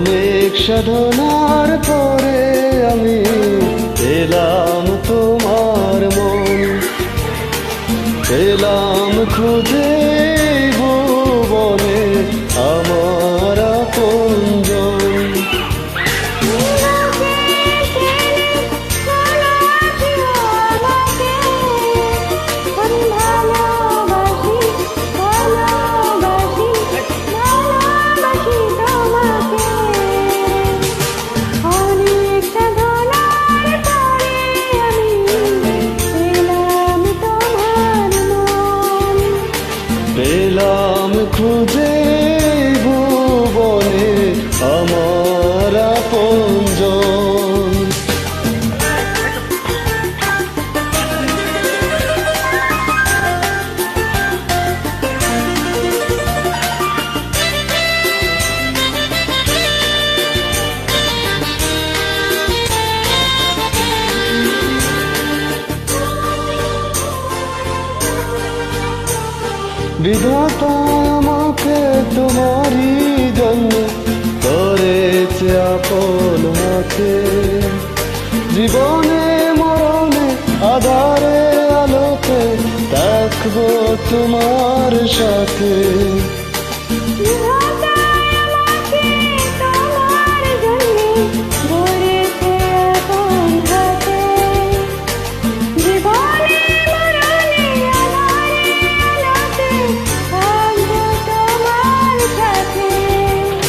অনেক সাধনার পরে আমি এলাম তোমার মন। এলাম খুঁজে ভুবনে আমার আপনজন পেলাম খুঁজে। বিধাতা আমাকে তোমারই জন্য করেছে আপন হাতে। জীবনে মরণে আধারে আলোতে থাকব তোমার সাথে।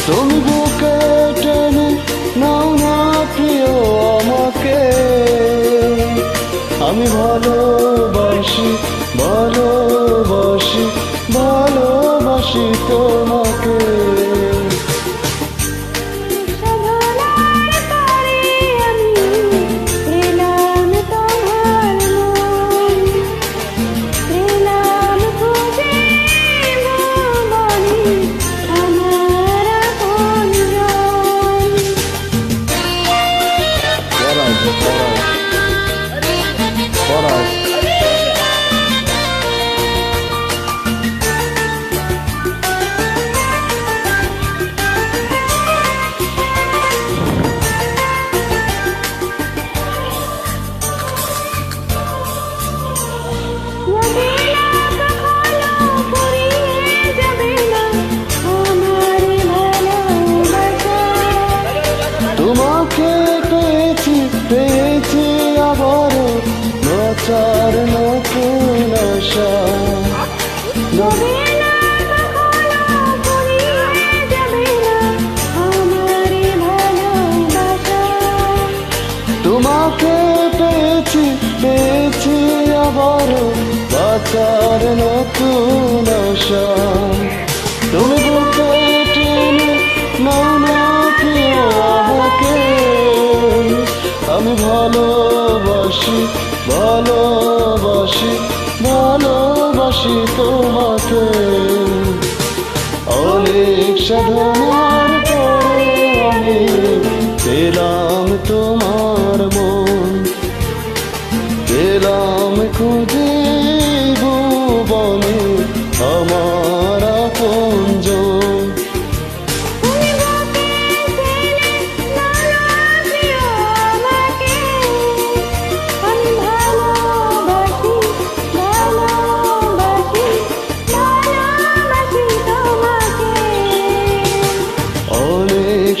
তুমি বুকে টেনে নাও না প্রিয় আমাকে। আমি ভালোবাসি ভালোবাসি ভালোবাসি তোমাকে। পেয়েছি পেয়েছি আবার বাঁচার নতুন আশা। তুমি বুকে টেনে নাও আমি ভালোবাসি ভালোবাসি ভালোবাসি তোমাকে। অনেক সাধনার পরে আমি পেলাম তোমার মন। পেলাম খুঁজে ভুবনে আমার আপনজন। অনেক